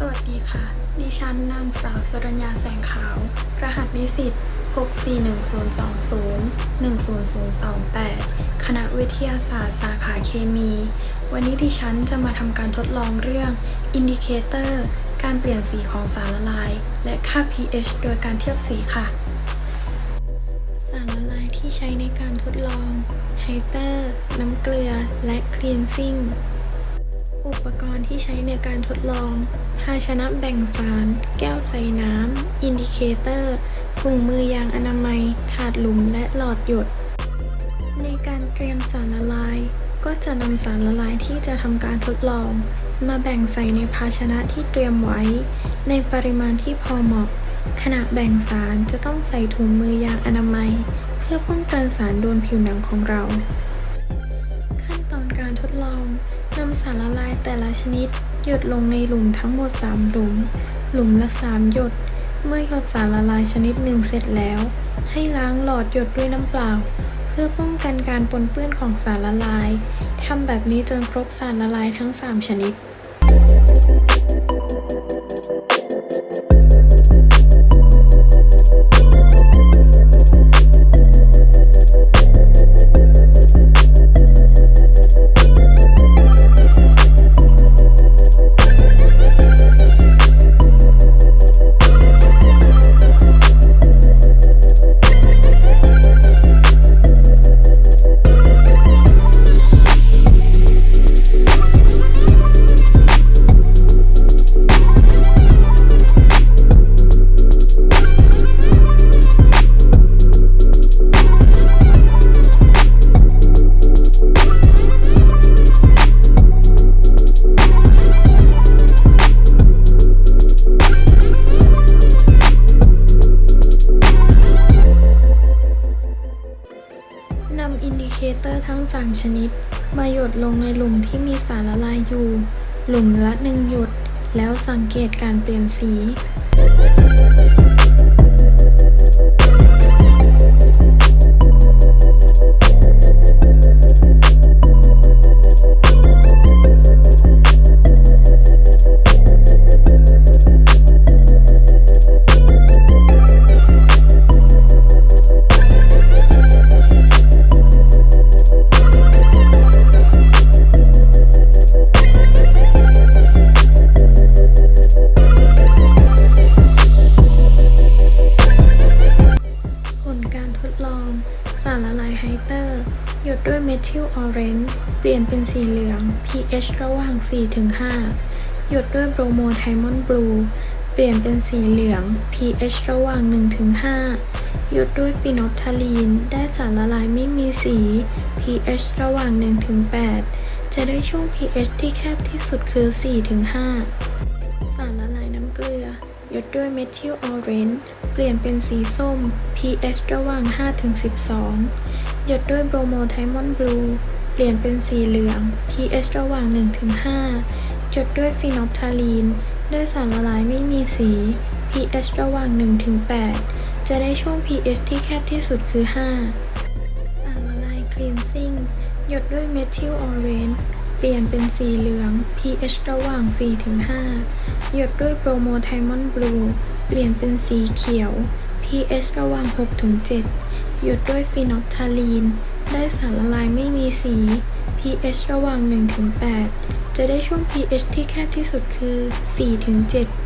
สวัสดีค่ะ ดิฉันนางสาวสรัญญาแสงขาว รหัสนิสิต64102010028คณะวิทยาศาสตร์สาขาเคมี วันนี้ดิฉันจะมาทำการทดลองเรื่องอินดิเคเตอร์การเปลี่ยนสีของสารละลาย และค่า pH โดยการเทียบสีค่ะ สารละลายที่ใช้ในการทดลองไฮเตอร์ น้ำเกลือ และคลีนซิ่ง อุปกรณ์ที่ใช้ในการทดลอง ภาชนะแบ่งสาร แก้วใส่น้ำ อินดิเคเตอร์ถุงมือยางอนามัย ถาดหลุมและหลอดหยด ในการเตรียมสารละลาย ก็จะนำสารละลายที่จะทำการทดลอง มาแบ่งใส่ในภาชนะที่เตรียมไว้ ในปริมาณที่พอเหมาะ ขณะแบ่งสารจะต้องใส่ถุงมือยางอนามัย เพื่อป้องกันสารโดนผิวหนังของเราารละลายแต่ละชนิด หยดลงในหลุมทั้งหมด 3 หลุม หลุมละ 3 หยด เมื่อหยดสารละลายชนิดหนึ่งเสร็จแล้ว ให้ล้างหลอดหยดด้วยน้ำเปล่า เพื่อป้องกันการปนเปื้อนของสารละลายทำแบบนี้จนครบสารละลายทั้ง 3 ชนิด ร์ทั้ง 3 ชนิด มาหยดลงในหลุมที่มีสารละลายอยู่ หลุมละ 1 หยด แล้วสังเกตการเปลี่ยนสี ทิลออเรนจ์เปลี่ยนเป็นสีเหลือง pH ระหว่าง 4-5 หยดด้วยโบรโมไทมอนบลูเปลี่ยนเป็นสีเหลือง pH ระหว่าง 1-5 หยดด้วยฟีนอลทาลีน ได้สารละลายไม่มีสี pH ระหว่าง 1-8 จะได้ช่วง pH ที่แคบที่สุดคือ 4-5 สารละลายน้ำเกลือ หยดด้วยเมทิลออเรนจ์เปลี่ยนเป็นสีส้ม pH ระหว่าง 5-12 หยดด้วยโบรโมไทมอนบลู เปลี่ยนเป็นสีเหลือง pH ระหว่าง 1-5 หยดด้วยฟีนอลทาลีนได้สารละลายไม่มีสี pH ระหว่าง 1-8 จะได้ช่วง pH ที่แคบที่สุดคือ 5 สารละลายคลีนซิ่ง หยดด้วยเมทิลออเรนจ์ เปลี่ยนเป็นสีเหลือง pH ระหว่าง 4-5 หยดด้วยโปรโมไทมอนบลู เปลี่ยนเป็นสีเขียว pH ระหว่าง 6-7 หยดด้วยฟีนอลทาลีน ได้สารละลายไม่มีสี pH ระหว่าง 1-8 จะได้ช่วง pH ที่แคบที่สุดคือ 4-7